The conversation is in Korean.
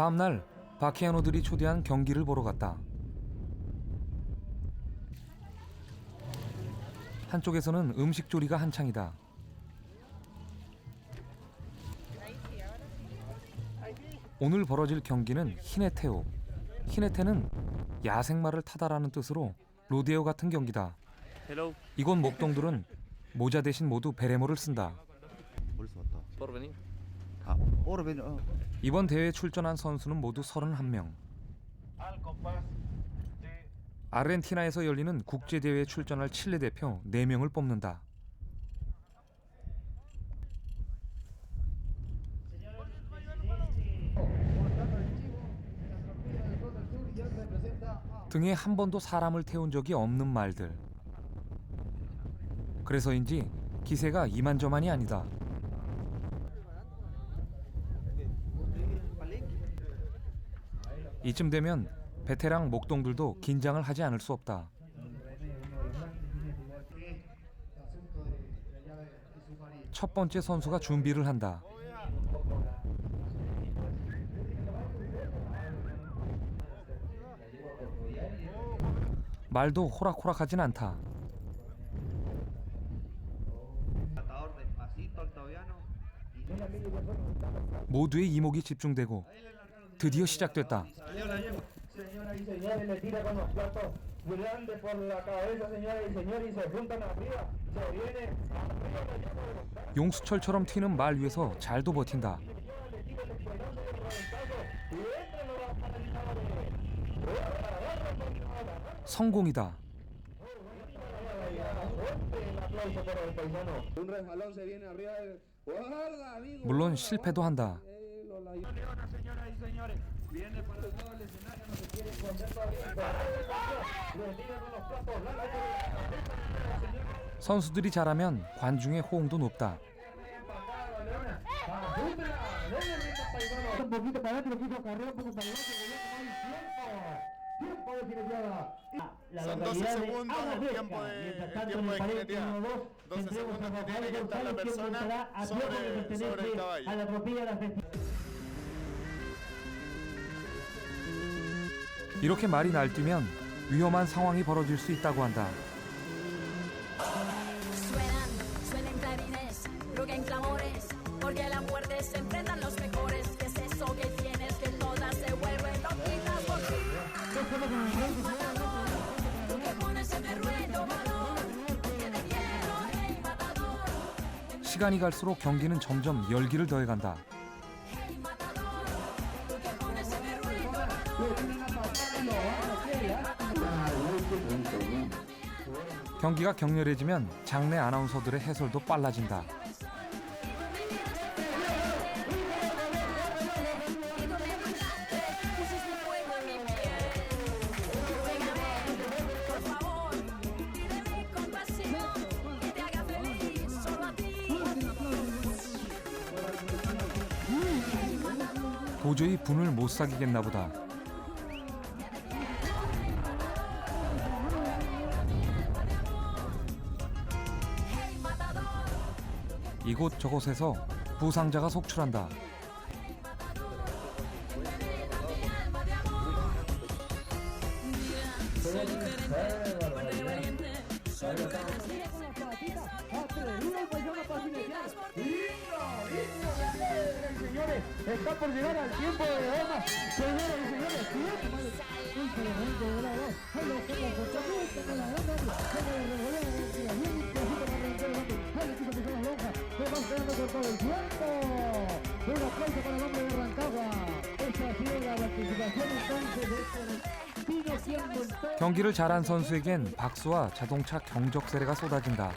다음 날 바키아노들이 초대한 경기를 보러 갔다. 한쪽에서는 음식 조리가 한창이다. 오늘 벌어질 경기는 히네테오. 히네테는 야생마를 타다라는 뜻으로 로데오 같은 경기다. 이곳 목동들은 모자 대신 모두 베레모를 쓴다. 아, 오르벤 어. 이번 대회에 출전한 선수는 모두 31명. 아르헨티나에서 열리는 국제 대회에 출전할 칠레 대표 4명을 뽑는다. 등에 한 번도 사람을 태운 적이 없는 말들. 그래서인지 기세가 이만저만이 아니다. 이쯤 되면 베테랑 목동들도 긴장을 하지 않을 수 없다. 첫 번째 선수가 준비를 한다. 말도 호락호락하진 않다. 모두의 이목이 집중되고 드디어 시작됐다. 용수철처럼 튀는 말 위에서 잘도 버틴다. 성공이다. 물론 실패도 한다. Eh, la- Señoras y señores, viene para el lado del escenario, no se quiere esconder todavía. Le tira con los platos blancos. 선수들이 잘하면 관중의 호응도 높다. Son 12 localidad de segundos el tiempo de- el tiempo el de jinetear. número dos, 12 tendremos segundos que tiene que estar la persona sobre- sobre el caballo. 이렇게 말이 날뛰면 위험한 상황이 벌어질 수 있다고 한다. 시간이 갈수록 경기는 점점 열기를 더해간다. 경기가 격렬해지면 장내 아나운서들의 해설도 빨라진다. 도저히 분을 못 사귀겠나 보다. 이곳 저곳에서 부상자가 속출한다. Llegar al tiempo. Un aplauso para el hombre de Rancagua. Esa ha sido la participación entonces de entonces. 경기를 잘한 선수에겐 박수와 자동차 경적 세례가 쏟아진다.